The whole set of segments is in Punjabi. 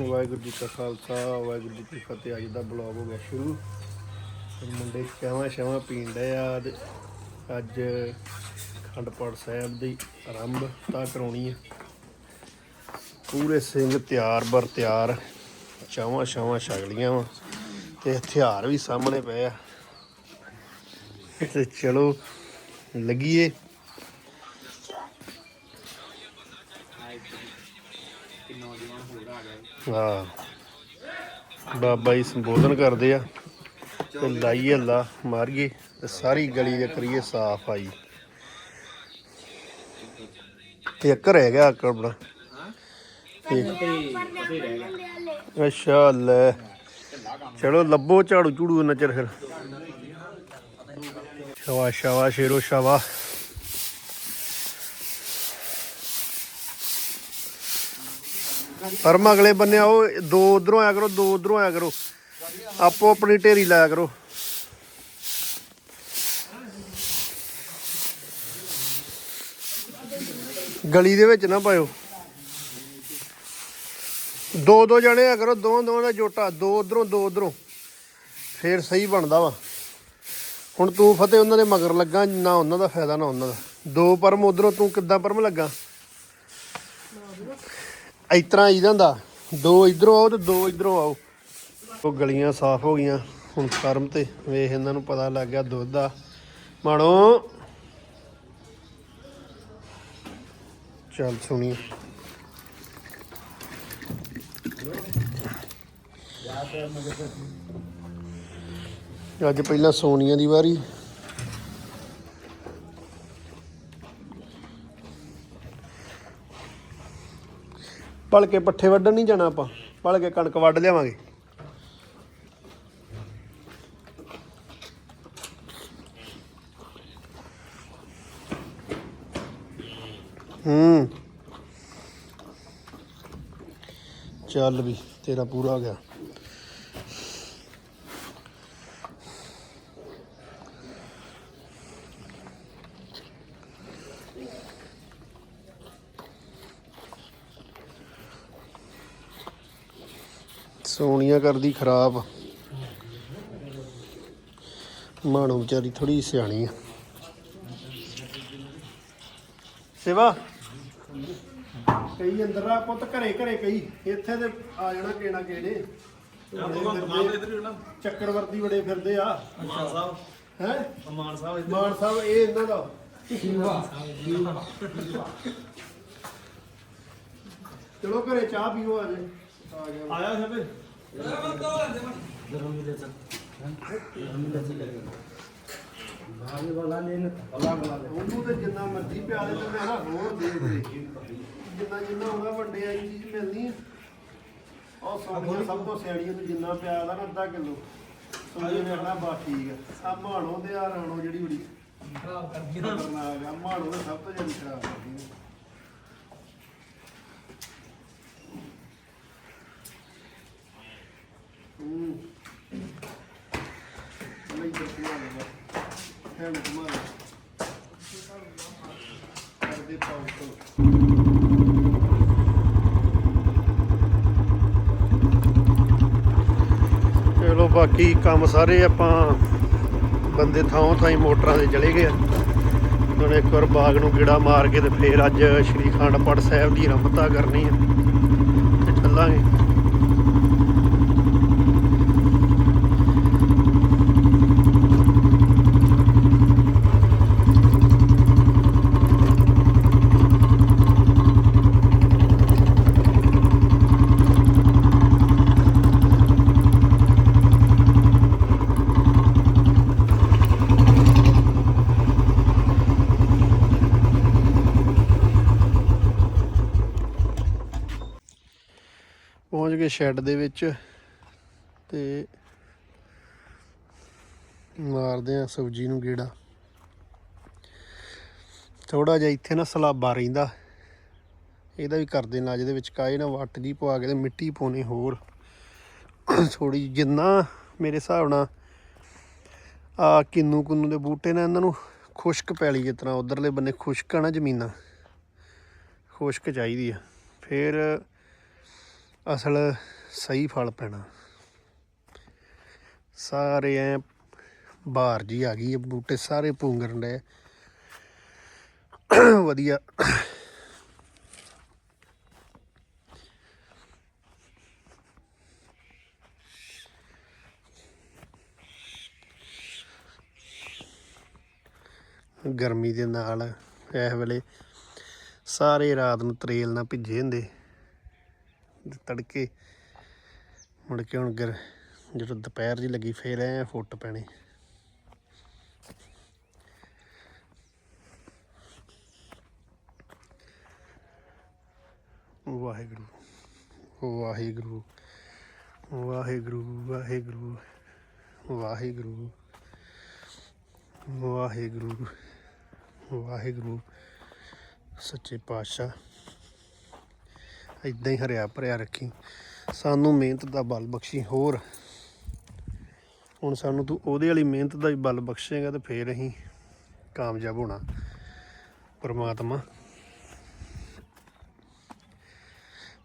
ਵਾਹਿਗੁਰੂ ਜੀ ਕਾ ਖਾਲਸਾ, ਵਾਹਿਗੁਰੂ ਜੀ ਕੀ ਫਤਿਹ। ਅੱਜ ਦਾ ਬਲੌਗ ਹੋ ਗਿਆ ਸ਼ੁਰੂ। ਮੁੰਡੇ ਚਾਵਾਂ ਸ਼ਾਵਾਂ ਪੀਣ ਡਏ ਆ ਤੇ ਅੱਜ ਖੰਡ ਪਾਠ ਸਾਹਿਬ ਦੀ ਆਰੰਭਤਾ ਕਰਾਉਣੀ ਹੈ ਪੂਰੇ ਸਿੰਘ ਤਿਆਰ ਬਰ ਤਿਆਰ ਚਾਵਾਂ ਸ਼ਾਵਾਂ ਛਕ ਲੀਆਂ ਵਾ। ਤੇ ਹਥਿਆਰ ਵੀ ਸਾਹਮਣੇ ਪਏ ਆ। ਤੇ ਚਲੋ, ਲੱਗੀਏ। ਹਾਂ। ਬਾਬਾ ਜੀ ਸੰਬੋਧਨ ਕਰਦੇ ਆ ਤੇ ਲਾਈਏ ਅੱਲਾ, ਮਾਰੀਏ ਤੇ ਸਾਰੀ ਗਲੀ ਦੇ ਕਰੀਏ ਸਾਫ਼ ਆਈ। ਤੇ ਇੱਕ ਰਹਿ ਗਿਆ ਆਕੜ ਬਣਾ ਅੱਛਾ ਲੈ। ਚਲੋ ਲੱਭੋ ਝਾੜੂ ਝੂੜੂ ਨਜ਼ਰ ਫਿਰ। ਸ਼ਾਵਾ ਸ਼ਾਵਾ ਸ਼ੇਰੋ ਸ਼ਾਵਾ ਪਰਮ ਅਗਲੇ ਬੰਨੇ ਆਓ, ਦੋ ਉਧਰੋਂ ਆਇਆ ਕਰੋ, ਦੋ ਉਧਰੋਂ ਆਇਆ ਕਰੋ। ਆਪੋ ਆਪਣੀ ਢੇਰੀ ਲਾਇਆ ਕਰੋ। ਗਲੀ ਦੇ ਵਿੱਚ ਨਾ ਪਾਇਓ। ਦੋ ਦੋ ਜਣੇ ਆ ਕਰੋ, ਦੋਵਾਂ ਦੋ ਦਾ ਜੋਟਾ, ਦੋ ਉਧਰੋਂ ਦੋ ਉਧਰੋਂ। ਫੇਰ ਸਹੀ ਬਣਦਾ ਵਾ। ਹੁਣ ਤੂੰ ਫਤਿਹ ਉਹਨਾਂ ਦੇ ਮਗਰ ਲੱਗਾ, ਨਾ ਉਹਨਾਂ ਦਾ ਫਾਇਦਾ, ਨਾ ਉਹਨਾਂ ਦਾ। ਦੋ ਪਰਮ ਉਧਰੋਂ ਤੂੰ ਕਿੱਦਾਂ ਪਰਮ ਲੱਗਾ? ਇਸ ਤਰ੍ਹਾਂ ਹੀ ਹੁੰਦਾ। ਦੋ ਇਧਰੋਂ ਆਓ ਤੇ ਦੋ ਇਧਰੋਂ ਆਓ। ਉਹ ਗਲੀਆਂ ਸਾਫ਼ ਹੋ ਗਈਆਂ। ਹੁਣ ਕਰਮ ਤੇ ਵੇਖ ਇਹਨਾਂ ਨੂੰ ਪਤਾ ਲੱਗ ਗਿਆ ਦੁੱਧ ਦਾ। ਮਾਣੋ ਚੱਲ ਸੁਣੀ ਅੱਜ ਪਹਿਲਾਂ ਸੋਨੀਆ ਦੀ ਵਾਰੀ। ਭਲਕੇ ਪੱਠੇ ਵੱਢਣ ਨਹੀਂ ਜਾਣਾ ਆਪਾਂ ਭਲਕੇ ਕਣਕ ਵੱਢ ਲਿਆਵਾਂਗੇ। ਹੂੰ। ਚੱਲ ਵੀ, ਤੇਰਾ ਪੂਰਾ ਹੋ ਗਿਆ ਸੋਨੀਆ ਕਰਦੀ ਖਰਾਬ। ਮਾਣੋ ਵਿਚਾਰੀ ਥੋੜੀ ਸਿਆਣੀ ਆ। ਸੇਵਾ। ਕਈ ਅੰਦਰ ਆ ਪੁੱਤ ਘਰੇ ਘਰੇ ਕਈ ਇੱਥੇ ਤੇ ਆ ਜਾਣਾ ਕਿਹੜਾ ਕਿਹੜੇ ਚੱਕਰਵਰਤੀ ਬੜੇ ਫਿਰਦੇ ਆ। ਮਾਨ ਸਾਹਿਬ। ਹੈ? ਮਾਨ ਸਾਹਿਬ ਮਾਨ ਸਾਹਿਬ ਇਹ ਇਹਨਾਂ ਦਾ। ਚਲੋ ਘਰੇ ਚਾਹ ਪੀਓ ਆ ਜੇ ਆਇਆ ਸਭੇ ਉਹਨੂੰ ਤੇ ਜਿੰਨਾ ਮਰਜ਼ੀ ਪਿਆਲੇ ਤੇ ਮੈਂ ਨਾ ਹੋਰ ਦੇ ਦੇ ਜਿੰਨਾ ਜਿੰਨਾ ਹੋਗਾ ਵੱਡੇ ਆਈ ਚੀਜ਼ ਮਿਲਣੀ ਆ। ਉਹ ਸੋਨੀਆ ਸਭ ਤੋਂ ਸਿਆਣੀ ਉਹਨੂੰ ਜਿੰਨਾ ਪਿਆਲਾ ਨਾ ਅੱਧਾ ਕਿਲੋ। ਸੋਨੀਆ ਨੇ ਆਖਣਾ ਬਾ ਠੀਕ ਆ। ਆ ਮਾਣੋ ਤੇ ਆ ਰਾਣੋ ਜਿਹੜੀ ਬੜੀ ਖਰਾਬ ਕਰਦੀ ਆ। ਮਾਣੋ ਨੇ ਸਭ ਤੋਂ ਜ਼ਿਆਦਾ ਖਰਾਬ ਕਰਦੀ ਆ ਹੂੰ ਨਹੀਂ ਚੱਕਿਆ ਲਗਾ ਹੈਂਡ ਮਾਰ ਕਰਦੇ ਪਾਉ ਤੋਂ ਚਲੋ ਬਾਕੀ ਕੰਮ ਸਾਰੇ ਆਪਾਂ ਬੰਦੇ ਥਾਂ ਥਾਂ ਮੋਟਰਾਂ ਦੇ ਚਲੇ ਗਏ ਹੁਣ ਇੱਕ ਵਾਰ ਬਾਗ ਨੂੰ ਗੇੜਾ ਮਾਰ ਕੇ ਤੇ ਫੇਰ ਅੱਜ ਸ਼੍ਰੀ ਖੰਡ ਪਾਠ ਸਾਹਿਬ ਦੀ ਆਰੰਭਤਾ ਕਰਨੀ ਹੈ ਤੇ ਚੱਲਾਂਗੇ। ਪਹੁੰਚ ਸ਼ੈੱਡ ਦੇ ਵਿੱਚ ਤੇ ਮਾਰਦੇ ਆ ਸਬਜ਼ੀ ਨੂੰ ਗੇੜਾ। ਥੋੜਾ ਜਿਹਾ ਇੱਥੇ ਨਾ ਸਲਾਬਾ ਰਹਿੰਦਾ। ਇਹਦਾ ਵੀ ਕਰਦੇ ਨਾਲ ਜਿਹਦੇ ਵਿੱਚ ਕਾਏ ਨਾ ਵੱਟ ਜੀ ਪਵਾ ਕੇ ਤੇ ਮਿੱਟੀ ਪਾਉਣੀ ਹੋਰ। ਥੋੜੀ ਜਿੰਨਾ ਮੇਰੇ ਹਿਸਾਬ ਨਾਲ ਆ ਕਿੰਨੂ ਕੁੰਨੂ ਦੇ ਬੂਟੇ ਨੇ ਇਹਨਾਂ ਨੂੰ ਖੁਸ਼ਕ ਪੈਲੀ ਜਿਸ ਤਰ੍ਹਾਂ ਉਧਰਲੇ ਬੰਨੇ ਖੁਸ਼ਕ ਆ ਨਾ ਜ਼ਮੀਨਾਂ। ਖੁਸ਼ਕ ਚਾਹੀਦੀ ਆ। ਫਿਰ ਅਸਲ ਸਹੀ ਫਲ ਪੈਣਾ। ਸਾਰੇ ਐ ਬਾਹਰ ਜੀ ਆ ਗਈ ਇਹ ਬੂਟੇ ਸਾਰੇ ਪੁੰਗਰਨ ਦੇ ਵਧੀਆ। ਗਰਮੀ ਦੇ ਨਾਲ ਇਸ ਵੇਲੇ ਸਾਰੇ ਰਾਤ ਨੂੰ ਤਰੇਲ ਨਾਲ ਭਿੱਜੇ ਹੁੰਦੇ। ਤੜਕੇ ਮੁੜ ਕੇ ਹੁਣ ਗਰ ਜਦੋਂ ਦੁਪਹਿਰ ਦੀ ਲੱਗੀ ਫੇਰ ਐ ਫੁੱਟ ਪੈਣੇ। ਵਾਹਿਗੁਰੂ ਵਾਹਿਗੁਰੂ ਵਾਹਿਗੁਰੂ ਵਾਹਿਗੁਰੂ ਵਾਹਿਗੁਰੂ ਵਾਹਿਗੁਰੂ ਵਾਹਿਗੁਰੂ, ਸੱਚੇ ਪਾਤਸ਼ਾਹ। ਇਦਾਂ ਹੀ ਹਰਿਆ ਭਰਿਆ ਰੱਖੀ। ਸਾਨੂੰ ਮਿਹਨਤ ਦਾ ਬਲ ਬਖਸ਼ੀ। ਹੋਰ, ਹੁਣ ਸਾਨੂੰ ਤੂੰ ਉਹਦੇ ਵਾਲੀ ਮਿਹਨਤ ਦਾ ਹੀ ਬਲ ਬਖਸ਼ੇਗਾ ਤੇ ਫੇਰ ਅਸੀਂ ਕਾਮਯਾਬ ਹੋਣਾ ਪਰਮਾਤਮਾ।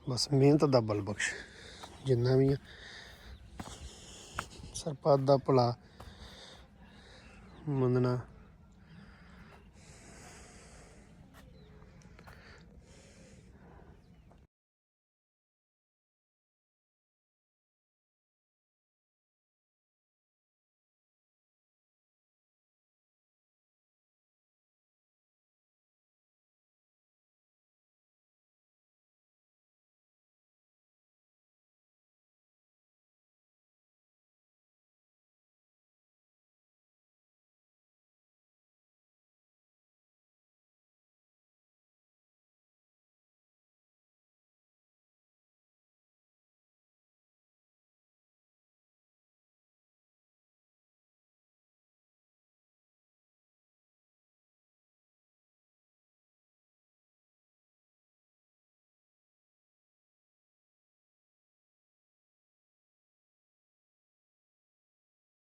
ਬਸ ਮਿਹਨਤ ਦਾ ਬਲ ਬਖਸ਼। ਜਿੰਨਾ ਵੀ ਆ। ਸਰਪੰਚ ਦਾ ਭਲਾ ਮੰਨਣਾ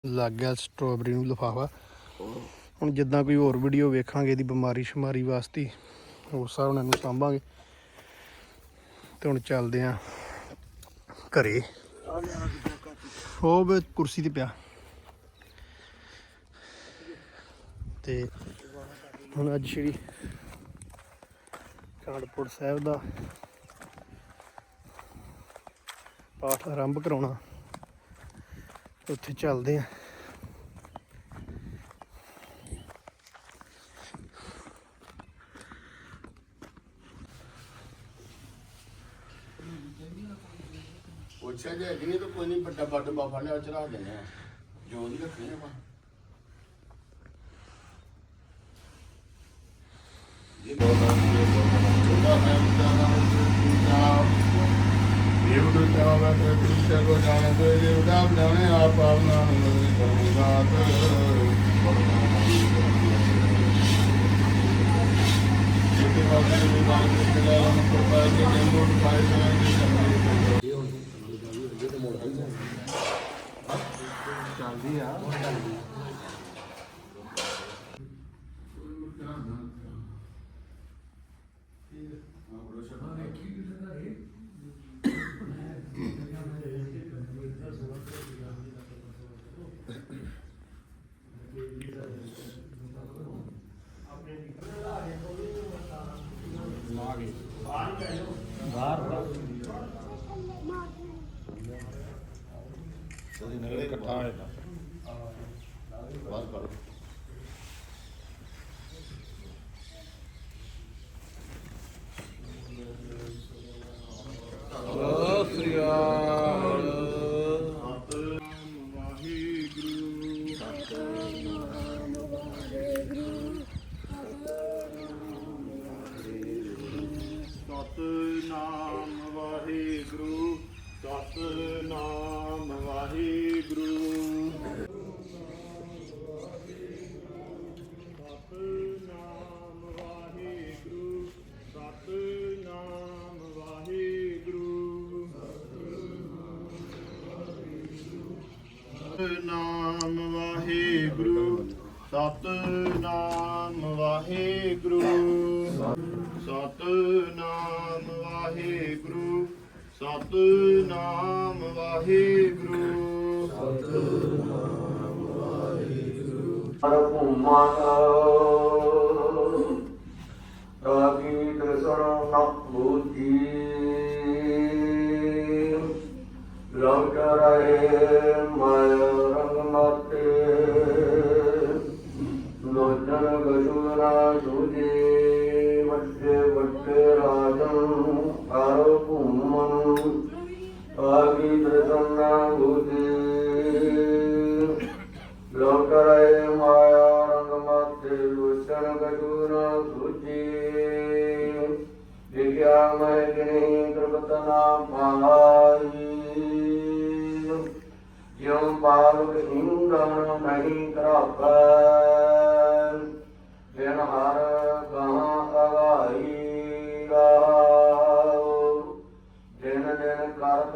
ਲੱਗ ਗਿਆ ਸਟ੍ਰਾਬੇਰੀ ਨੂੰ ਲਿਫਾਫਾ। ਹੁਣ ਜਿੱਦਾਂ ਕੋਈ ਹੋਰ ਵੀਡੀਓ ਵੇਖਾਂਗੇ ਇਹਦੀ ਬਿਮਾਰੀ ਸ਼ਮਾਰੀ ਵਾਸਤੇ, ਉਸ ਹਿਸਾਬ ਨਾਲ ਇਹਨੂੰ ਸਾਂਭਾਂਗੇ। ਤੇ ਹੁਣ ਚੱਲਦੇ ਆਂ ਘਰੇ। ਉਹ ਕੁਰਸੀ ਤੇ ਪਿਆ। ਤੇ ਹੁਣ ਅੱਜ ਸ਼੍ਰੀ ਕਾਂਡਪੁਰ ਸਾਹਿਬ ਦਾ ਪਾਠ ਆਰੰਭ ਕਰਾਉਣਾ। ਉੱਥੇ ਚੱਲਦੇ ਆ। ਪੁੱਛਿਆ ਜੇ ਹੈਗੀ ਨਹੀਂ ਤਾਂ ਕੋਈ ਨਹੀਂ ਵੱਡਾ ਵੱਡ ਬਾਫਾ ਲਿਆ ਚੜਾ ਦੇਣੇ ਆ ਜੋ ਨਹੀਂ ਰੱਖਣੀ ਆਪਾਂ। ਇਹ ਬੋਲਦਾ ਹੈ ਇਹ ਉਹ ਤਾਂ ਵਾ ਤੇ ਪੁੱਛਿਆ ਕੋ ਜਾਣੇ ਤੇ ਇਹ ਉਹਦਾ ਜਾਣੇ ਆਪ ਆਪਣਾ ਨਹੀਂ ਕਰੂੰਗਾ ਜਿੱਤੇ ਬਾਅਦ ਇਹ ਗੱਲ ਤੇ ਲਾ ਨੂੰ ਪਤਾ ਕਿ ਜੰਗੋਂ ਪਾਏ ਜਾਣੇ ਚੱਲਦੀ ਆ ਇਕੱਠਾ ਹੋਇਆ ਬਾਹਰ ਕੱਢ ਸਤਿ ਸ੍ਰੀ ਅਕਾਲ ਵਾਹਿਗੁਰੂ ਸਤਨਾਮ ਵਾਹਿਗੁਰੂ ਸਤਨਾਮ ਵਾਹਿਗੁਰੂ ਸਤਨਾਮ ਵਾਹਿਗੁਰੂ ਸਤਨਾਮ ਵਾਹਿਗੁਰੂ ਸਤਨਾਮ ਵਾਹਿਗੁਰੂ। ਸਤਨਾਮ ਵਾਹਿਗੁਰੂ। ਸਤਨਾਮ ਵਾਹਿਗੁਰੂ। ਸਤਨਾਮ ਵਾਹਿਗੁਰੂ। ਹਰ ਭੂਮਨ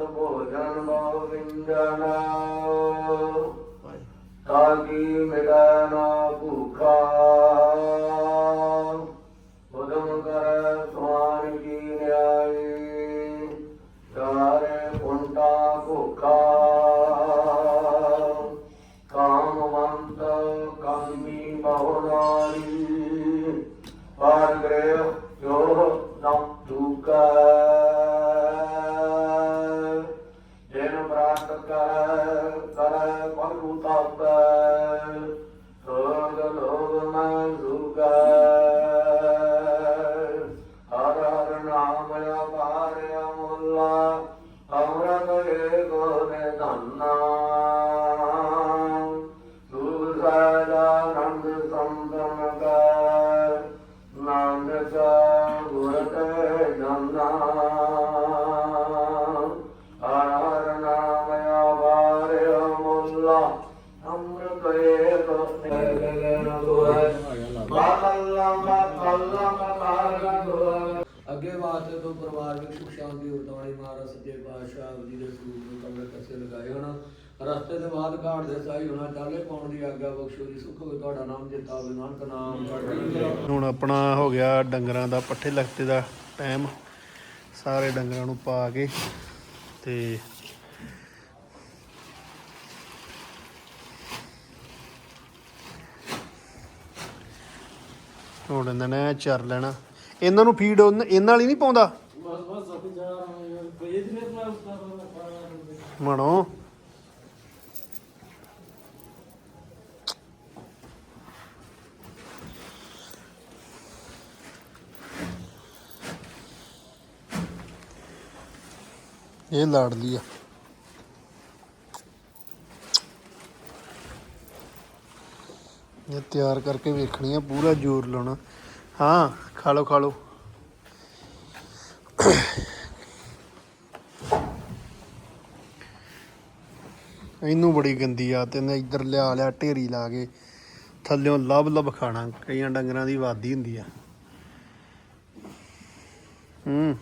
ਦਿਨ ਕਰਤ ਭੋਜਨ ਬਹੁ ਵਿੰਜਨ ਤਾਕੀ ਮਿਟੈ ਜੀ ਦੇ ਸਰੂਪ ਨੂੰ ਕਮਰੇ ਕਸੇ ਲਗਾਏ ਹੋਣ। ਰਸਤੇ ਦੇ ਬਾਅਦ ਘਾਟ ਦੇ ਸਾਈ ਹੋਣਾ ਚਾਲੇ ਪਾਉਣ ਦੀ ਆਗਿਆ ਬਖਸ਼ੋ ਜੀ। ਸੁਖ ਹੋਵੇ ਤੁਹਾਡਾ ਨਾਮ ਜਿਤਾ ਹੋਵੇ ਨਾਨਕ ਨਾਮ ਹੁਣ ਆਪਣਾ ਹੋ ਗਿਆ ਡੰਗਰਾਂ ਦਾ ਪੱਠੇ ਲਖਤੇ ਦਾ ਟਾਈਮ। ਸਾਰੇ ਡੰਗਰਾਂ ਨੂੰ ਪਾ ਕੇ ਤੇ ਹੁਣ ਇਹਨਾਂ ਨੇ ਚਰ ਲੈਣਾ। ਇਹਨਾਂ ਨੂੰ ਫੀਡ ਇਹਨਾਂ ਵਾਲੀ ਨਹੀਂ ਪਾਉਂਦਾ? ਮਣੋ ਇਹ ਲਾੜਲੀ ਆ। ਇਹ ਤਿਆਰ ਕਰਕੇ ਵੇਖਣੀ ਆ, ਪੂਰਾ ਜ਼ੋਰ ਲਾਉਣਾ। ਹਾਂ, ਖਾ ਲਓ ਖਾ ਲਓ। ਇਹਨੂੰ ਬੜੀ ਗੰਦੀ ਆ ਤੇ ਇਹਨੇ ਇੱਧਰ ਲਿਆ ਲਿਆ, ਢੇਰੀ ਲਾ ਕੇ ਥੱਲਿਓਂ ਲੱਭ ਲੱਭ ਖਾਣਾ। ਕਈਆਂ ਡੰਗਰਾਂ ਦੀ ਵਾਦੀ ਹੁੰਦੀ ਆ। ਹੂੰ।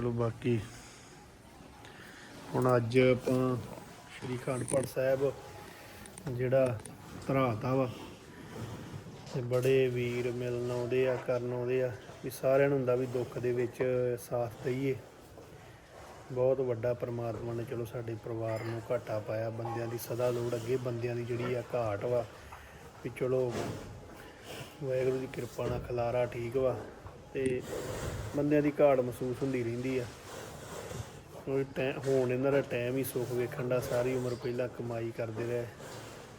ਚਲੋ ਬਾਕੀ ਹੁਣ ਅੱਜ ਆਪਾਂ ਸ਼੍ਰੀ ਖੰਡਪੜ ਸਾਹਿਬ ਜਿਹੜਾ ਧਰਾਤਾ ਵਾ, ਤੇ ਬੜੇ ਵੀਰ ਮਿਲਣ ਆਉਂਦੇ ਆ, ਕਰਨ ਆਉਂਦੇ ਆ, ਵੀ ਸਾਰਿਆਂ ਨੂੰ ਹੁੰਦਾ ਵੀ ਦੁੱਖ ਦੇ ਵਿੱਚ ਸਾਥ ਦਈਏ। ਬਹੁਤ ਵੱਡਾ ਪਰਮਾਤਮਾ ਨੇ ਚਲੋ ਸਾਡੇ ਪਰਿਵਾਰ ਨੂੰ ਘਾਟਾ ਪਾਇਆ, ਬੰਦਿਆਂ ਦੀ ਸਦਾ ਲੋੜ ਅੱਗੇ, ਬੰਦਿਆਂ ਦੀ ਜਿਹੜੀ ਆ ਘਾਟ ਵਾ, ਵੀ ਚਲੋ ਵਾਹਿਗੁਰੂ ਦੀ ਕਿਰਪਾ ਨਾਲ ਖਲਾਰਾ ਠੀਕ ਵਾ। ਤੇ ਬੰਦਿਆਂ ਦੀ ਘਾਟ ਮਹਿਸੂਸ ਹੁੰਦੀ ਰਹਿੰਦੀ ਆ। ਉਹ ਟੈ, ਹੁਣ ਇਹਨਾਂ ਦਾ ਟਾਈਮ ਹੀ ਸੁੱਖ ਵੇਖਣ ਦਾ, ਸਾਰੀ ਉਮਰ ਪਹਿਲਾਂ ਕਮਾਈ ਕਰਦੇ ਰਹੇ।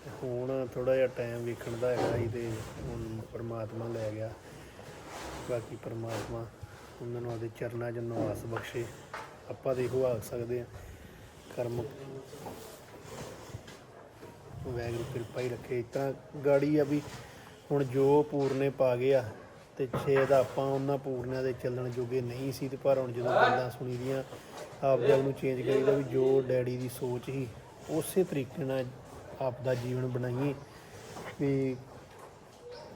ਤੇ ਹੁਣ ਥੋੜਾ ਜਿਹਾ ਟਾਈਮ ਵੇਖਣ ਦਾ ਹੈਗਾ ਹੀ ਤੇ ਹੁਣ ਪਰਮਾਤਮਾ ਲੈ ਗਿਆ। ਬਾਕੀ ਪਰਮਾਤਮਾ ਉਹਨਾਂ ਨੂੰ ਆਦੇ ਚਰਨਾਂ 'ਚ ਨਵਾਸ ਬਖਸ਼ੇ। ਆਪਾਂ ਤੇ ਇਹੋ ਆਖ ਸਕਦੇ ਆ ਕਰਮ ਵੈਗਰੂ ਕਿਰਪਾ ਹੀ ਰੱਖੇ। ਇਸ ਤਰ੍ਹਾਂ ਗਾੜੀ ਆ ਵੀ ਹੁਣ ਜੋ ਪੂਰਨੇ ਪਾ ਗਿਆ ਤੇ ਛੇ ਦਾ ਆਪਾਂ ਉਹਨਾਂ ਪੂਰਨਿਆਂ ਦੇ ਚੱਲਣ ਜੋਗੇ ਨਹੀਂ ਸੀ ਤੇ ਪਰ ਹੁਣ ਜਦੋਂ ਗੱਲਾਂ ਸੁਣੀ ਦੀਆਂ ਆਪ ਜੀ ਨੂੰ ਚੇਂਜ ਕਰੀਦਾ ਵੀ ਜੋ ਡੈਡੀ ਦੀ ਸੋਚ ਸੀ, ਉਸੇ ਤਰੀਕੇ ਨਾਲ ਆਪ ਦਾ ਜੀਵਨ ਬਣਾਈਏ। ਵੀ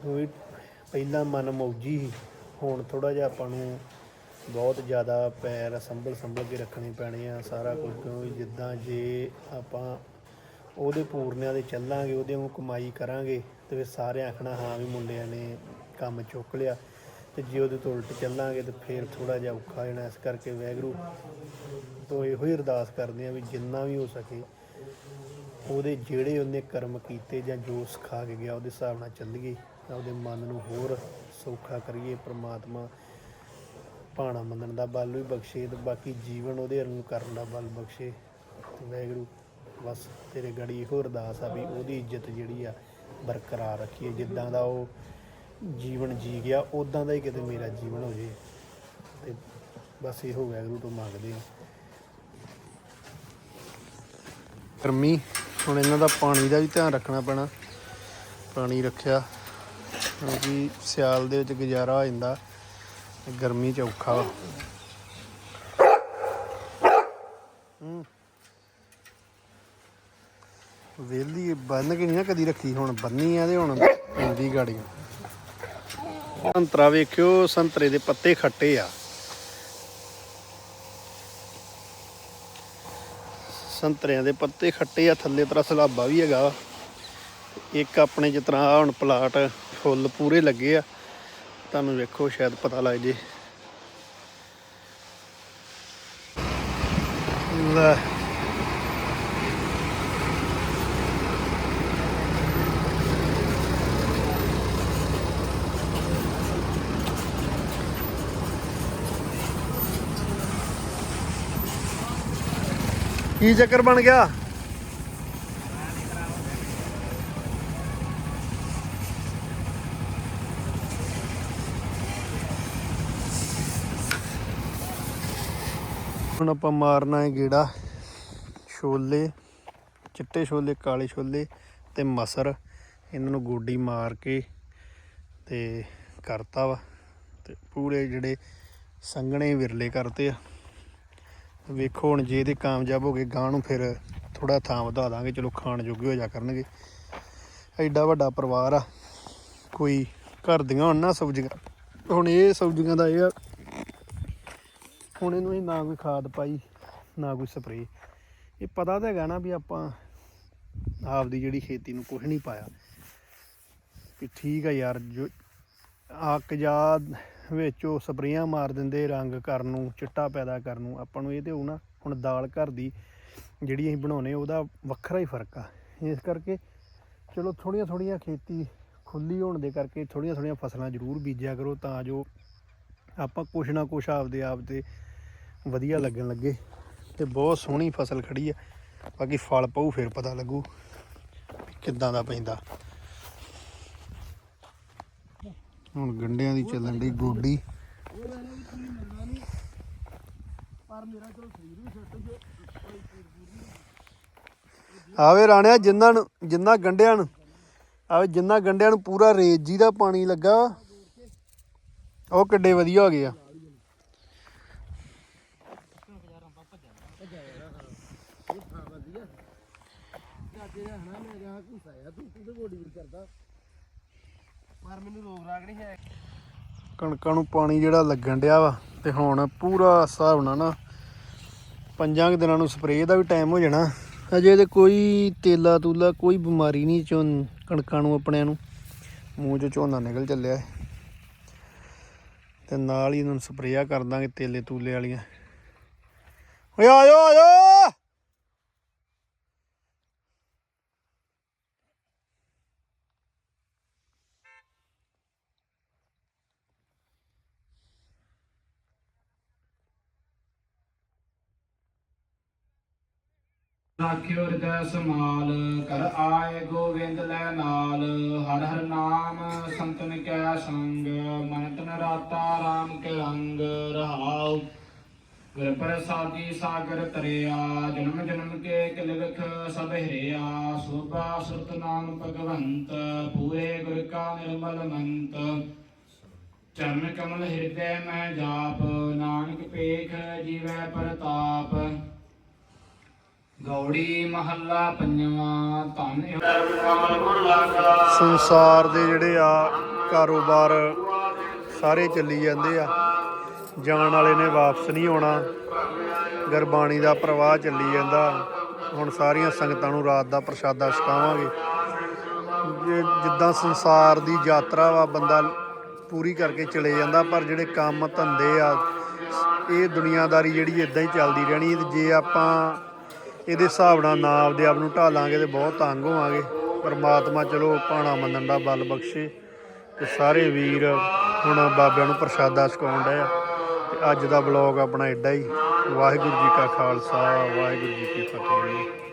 ਕੋਈ ਪਹਿਲਾਂ ਮਨ ਮੌਜੀ ਸੀ, ਹੁਣ ਥੋੜਾ ਜਿਹਾ ਆਪਾਂ ਨੂੰ ਬਹੁਤ ਜ਼ਿਆਦਾ ਪੈਰ ਸੰਭਲ ਸੰਭਲ ਕੇ ਰੱਖਣੇ ਪੈਣੇ ਆ, ਸਾਰਾ ਕੁਝ ਕਿਉਂਕਿ ਜਿੱਦਾਂ ਜੇ ਆਪਾਂ ਉਹਦੇ ਪੂਰਨਿਆਂ ਦੇ ਚੱਲਾਂਗੇ, ਉਹਦੇ ਨੂੰ ਕਮਾਈ ਕਰਾਂਗੇ, ਤੇ ਫਿਰ ਸਾਰੇ ਆਖਣਾ, ਹਾਂ ਵੀ ਮੁੰਡਿਆਂ ਨੇ ਕੰਮ ਚੁੱਕ ਲਿਆ ਤੇ ਜੇ ਉਹਦੇ ਤੋਂ ਉਲਟ ਚੱਲਾਂਗੇ ਤੇ ਫਿਰ ਥੋੜਾ ਜਿਹਾ ਔਖਾ ਹੋ ਜਾਣਾ। ਇਸ ਕਰਕੇ ਵੈਗਰੂ ਤੋਂ ਇਹੋ ਹੀ ਅਰਦਾਸ ਕਰਦੇ ਆ ਵੀ ਜਿੰਨਾ ਵੀ ਹੋ ਸਕੇ ਉਹਦੇ ਜਿਹੜੇ ਉਹਨੇ ਕਰਮ ਕੀਤੇ ਜਾਂ ਜੋ ਸਿਖਾ ਕੇ ਗਿਆ, ਉਹਦੇ ਹਿਸਾਬ ਨਾਲ ਚੱਲੀਏ ਤਾਂ ਉਹਦੇ ਮਨ ਨੂੰ ਹੋਰ ਸੌਖਾ ਕਰੀਏ, ਪ੍ਰਮਾਤਮਾ ਭਾਣਾ ਮੰਨਣ ਦਾ ਬਲ ਵੀ ਬਖਸ਼ੇ ਤੇ ਬਾਕੀ ਜੀਵਨ ਉਹਦੇ ਨੂੰ ਕਰਨ ਦਾ ਬਲ ਬਖਸ਼ੇ। ਤੇ ਵਾਹਿਗੁਰੂ ਬਸ ਤੇਰੇ ਗੜੀ ਇਹੋ ਅਰਦਾਸ ਆ ਵੀ ਉਹਦੀ ਇੱਜ਼ਤ ਜਿਹੜੀ ਆ ਬਰਕਰਾਰ ਰੱਖੀਏ। ਜਿੱਦਾਂ ਦਾ ਉਹ ਜੀਵਨ ਜੀ ਗਿਆ ਉਦਾਂ ਦਾ ਹੀ ਕਿਤੇ ਮੇਰਾ ਜੀਵਨ ਹੋ ਜੇ। ਤੇ ਬਸ ਇਹੋ ਵਾਹਿਗੁਰੂ ਤੋਂ ਮੰਗਦੇ ਆ। ਗਰਮੀ ਹੁਣ ਇਹਨਾਂ ਦਾ ਪਾਣੀ ਦਾ ਵੀ ਧਿਆਨ ਰੱਖਣਾ ਪੈਣਾ। ਪਾਣੀ ਰੱਖਿਆ, ਕਿਉਂਕਿ ਸਿਆਲ ਦੇ ਵਿੱਚ ਗੁਜ਼ਾਰਾ ਹੋ ਜਾਂਦਾ। ਗਰਮੀ ਚ ਔਖਾ ਵਾ। ਹੂੰ। ਵੇਲੀ ਬੰਨ ਕੇ ਨਹੀਂ ਨਾ ਕਦੀ ਰੱਖੀ, ਹੁਣ ਬੰਨੀ ਆ ਤੇ ਹੁਣ ਪੈਂਦੀ ਗਾੜੀਆਂ। ਸੰਤਰਾ ਵੇਖਿਓ, ਸੰਤਰੇ ਦੇ ਪੱਤੇ ਖੱਟੇ ਆ। ਸੰਤਰਿਆਂ ਦੇ ਪੱਤੇ ਖੱਟੇ ਆ, ਥੱਲੇ ਤਰ੍ਹਾਂ ਸਲਾਬਾ ਵੀ ਹੈਗਾ ਵਾ। ਇੱਕ ਆਪਣੇ ਜਿਸ ਤਰ੍ਹਾਂ ਹੁਣ ਪਲਾਟ ਫੁੱਲ ਪੂਰੇ ਲੱਗੇ ਆ, ਤੁਹਾਨੂੰ ਵੇਖੋ, ਸ਼ਾਇਦ ਪਤਾ ਲੱਗ ਜੇ। ਲੈ। ਕੀ ਚੱਕਰ ਬਣ ਗਿਆ? ਹੁਣ ਆਪਾਂ ਮਾਰਨਾ ਹੈ ਗੇੜਾ, ਛੋਲੇ, ਚਿੱਟੇ ਛੋਲੇ, ਕਾਲੇ ਛੋਲੇ ਤੇ ਮਸਰ। ਇਹਨਾਂ ਨੂੰ ਗੋਡੀ ਮਾਰ ਕੇ ਤੇ ਕਰਤਾ ਵਾ ਤੇ ਪੂਰੇ ਜਿਹੜੇ ਸੰਘਣੇ ਵਿਰਲੇ ਕਰਤੇ ਆ। ਵੇਖੋ ਹੁਣ ਜੇ ਇਹਦੇ ਕਾਮਯਾਬ ਹੋ ਗਏ ਗਾਂ ਨੂੰ ਫਿਰ ਥੋੜਾ ਥਾਂ ਵਧਾ ਦਾਂਗੇ। ਚਲੋ ਖਾਣ ਜੋਗੇ ਹੋ ਜਾ ਕਰਨਗੇ। ਐਡਾ ਵੱਡਾ ਪਰਿਵਾਰ ਆ। ਕੋਈ ਘਰ ਦੀਆਂ ਹੋਣ ਨਾ ਸਬਜ਼ੀਆਂ। ਹੁਣ ਇਹ ਸਬਜ਼ੀਆਂ ਦਾ ਇਹ ਆ। ਹੁਣ ਇਹਨੂੰ ਇਹ ਨਾ ਕੋਈ ਖਾਦ ਪਾਈ, ਨਾ ਕੋਈ ਸਪਰੇ ਇਹ ਪਤਾ ਤਾਂ ਹੈਗਾ ਨਾ ਵੀ ਆਪਾਂ ਆਪਦੀ ਜਿਹੜੀ ਖੇਤੀ ਨੂੰ ਕੁਝ ਨਹੀਂ ਪਾਇਆ। ਕਿ ਠੀਕ ਆ ਯਾਰ, ਜੋ ਅੱਕ ਜਾ ਵਿੱਚ ਉਹ ਸਪਰੇਆਂ ਮਾਰ ਦਿੰਦੇ, ਰੰਗ ਕਰਨ ਨੂੰ, ਚਿੱਟਾ ਪੈਦਾ ਕਰਨ ਨੂੰ। ਆਪਾਂ ਨੂੰ ਇਹ ਤੇ ਉਹ ਨਾ ਹੁਣ ਦਾਲ ਘਰ ਦੀ ਜਿਹੜੀ ਅਸੀਂ ਬਣਾਉਨੇ ਉਹਦਾ ਵੱਖਰਾ ਹੀ ਫ਼ਰਕ ਆ। ਇਸ ਕਰਕੇ ਚਲੋ ਥੋੜੀਆਂ ਥੋੜੀਆਂ ਖੇਤੀ ਖੁੱਲੀ ਹੋਣ ਦੇ ਕਰਕੇ ਥੋੜੀਆਂ ਥੋੜੀਆਂ ਫਸਲਾਂ ਜ਼ਰੂਰ ਬੀਜਿਆ ਕਰੋ ਤਾਂ ਜੋ ਆਪਾਂ ਕੁਛ ਨਾ ਕੁਛ ਆਪਦੇ ਆਪ ਤੇ ਵਧੀਆ ਲੱਗਣ ਲੱਗੇ ਤੇ ਬਹੁਤ ਸੋਹਣੀ ਫਸਲ ਖੜੀ ਆ। ਬਾਕੀ ਫਲ ਪਊ, ਫਿਰ ਪਤਾ ਲੱਗੂ ਕਿੱਦਾਂ ਦਾ ਪੈਂਦਾ। ਹੁਣ ਗੰਡਿਆਂ ਦੀ ਚੱਲਣ ਦੀ ਗੋਡੀ। ਆਵੇ ਰਾਣਿਆ ਜਿੰਨਾਂ ਨੂੰ ਜਿੰਨਾ ਗੰਡਿਆਂ ਨੂੰ ਆਵੇ ਜਿੰਨਾ ਗੰਡਿਆਂ ਨੂੰ ਪੂਰਾ ਰੇਜੀ ਦਾ ਪਾਣੀ ਲੱਗਾ ਵਾ, ਉਹ ਕਿੱਡੇ ਵਧੀਆ ਹੋ ਗਏ ਆ। ਕਣਕਾਂ ਨੂੰ ਪਾਣੀ ਜਿਹੜਾ ਲੱਗਣ ਡਿਆ ਵਾ ਤੇ ਹੁਣ ਪੂਰਾ ਹਿਸਾਬ ਨਾਲ ਨਾ ਪੰਜਾਂ ਕੁ ਦਿਨਾਂ ਨੂੰ ਸਪਰੇਅ ਦਾ ਵੀ ਟਾਈਮ ਹੋ ਜਾਣਾ। ਅਜੇ ਤੇ ਕੋਈ ਤੇਲਾ ਤੂਲਾ, ਕੋਈ ਬਿਮਾਰੀ ਨਹੀਂ ਚੋਂ ਕਣਕਾਂ ਨੂੰ, ਆਪਣਿਆਂ ਨੂੰ। ਮੂੰਹ ਚੋਂ ਝੋਨਾ ਨਿਕਲ ਚੱਲਿਆ। ਤੇ ਨਾਲ ਹੀ ਇਹਨਾਂ ਨੂੰ ਸਪਰੇਆ ਕਰ ਦਾਂਗੇ ਤੇਲੇ ਤੂਲੇ ਵਾਲੀਆਂ। ਓਏ ਆਇਓ ਆਇਓ ਰਾਖਿਓ ਹਿਰਦੈ ਸਮਾਲ ਕਰ ਆਏ ਗੋਵਿੰਦ ਲੈ ਨਾਲ। ਹਰ ਹਰ ਨਾਮ ਸੰਤਨ ਕੈ ਸੰਗ ਮਨ ਤਨ ਰਾਤਾ ਰਾਮ ਕੇ ਰੰਗ ਰਹਾਉ। ਗੁਰ ਪ੍ਰਸਾਦੀ ਸਾਗਰ ਤਰਿਆ ਜਨਮ ਜਨਮ ਕੇ ਕਿਲਵਖ ਸਭ ਹਿਰਿਆ। ਸੋਭਾ ਸੁਰਤ ਨਾਮ ਭਗਵੰਤ, ਪੂਰੇ ਗੁਰ ਕਾ ਨਿਰਮਲ ਮੰਤ। ਚਰਨ ਕਮਲ ਹਿਰਦੈ ਮੈਂ ਜਾਪ, ਨਾਨਕ ਪੇਖ ਜੀਵੈ ਪ੍ਰਤਾਪ। ਗੌੜੀ ਮਹੱਲਾ ਪੰਜਵਾਂ, ਧੰਨ ਸੰਸਾਰ ਦੇ ਜਿਹੜੇ ਆ ਕਾਰੋਬਾਰ ਸਾਰੇ ਚੱਲੀ ਜਾਂਦੇ ਆ। ਜਾਣ ਵਾਲੇ ਨੇ ਵਾਪਸ ਨਹੀਂ ਆਉਣਾ। ਗੁਰਬਾਣੀ ਦਾ ਪ੍ਰਵਾਹ ਚੱਲੀ ਜਾਂਦਾ। ਹੁਣ ਸਾਰੀਆਂ ਸੰਗਤਾਂ ਨੂੰ ਰਾਤ ਦਾ ਪ੍ਰਸ਼ਾਦਾ ਛਕਾਵਾਂਗੇ। ਜੇ ਜਿੱਦਾਂ ਸੰਸਾਰ ਦੀ ਯਾਤਰਾ ਵਾ, ਬੰਦਾ ਪੂਰੀ ਕਰਕੇ ਚਲੇ ਜਾਂਦਾ, ਪਰ ਜਿਹੜੇ ਕੰਮ ਧੰਦੇ ਆ, ਇਹ ਦੁਨੀਆਦਾਰੀ ਜਿਹੜੀ ਇਦਾਂ ਹੀ ਚੱਲਦੀ ਰਹਿਣੀ ਜੇ ਆਪਾਂ ਇਹਦੇ ਹਿਸਾਬ ਨਾਲ ਨਾ ਆਪਦੇ ਆਪ ਨੂੰ ਢਾਲਾਂਗੇ ਤੇ ਬਹੁਤ ਤੰਗ ਹੋਵਾਂਗੇ। ਪਰਮਾਤਮਾ ਚਲੋ ਭਾਣਾ ਮੰਨਣ ਦਾ ਬਲ ਬਖਸ਼ੇ ਤੇ ਸਾਰੇ ਵੀਰ ਹੁਣ ਬਾਬਿਆਂ ਨੂੰ ਪ੍ਰਸ਼ਾਦਾ ਛਕਾਉਣ ਡਏ ਆ। ਤੇ ਅੱਜ ਦਾ ਬਲੌਗ ਆਪਣਾ ਐਡਾ ਹੀ। ਵਾਹਿਗੁਰੂ ਜੀ ਕਾ ਖਾਲਸਾ, ਵਾਹਿਗੁਰੂ ਜੀ ਕੀ ਫਤਿਹ।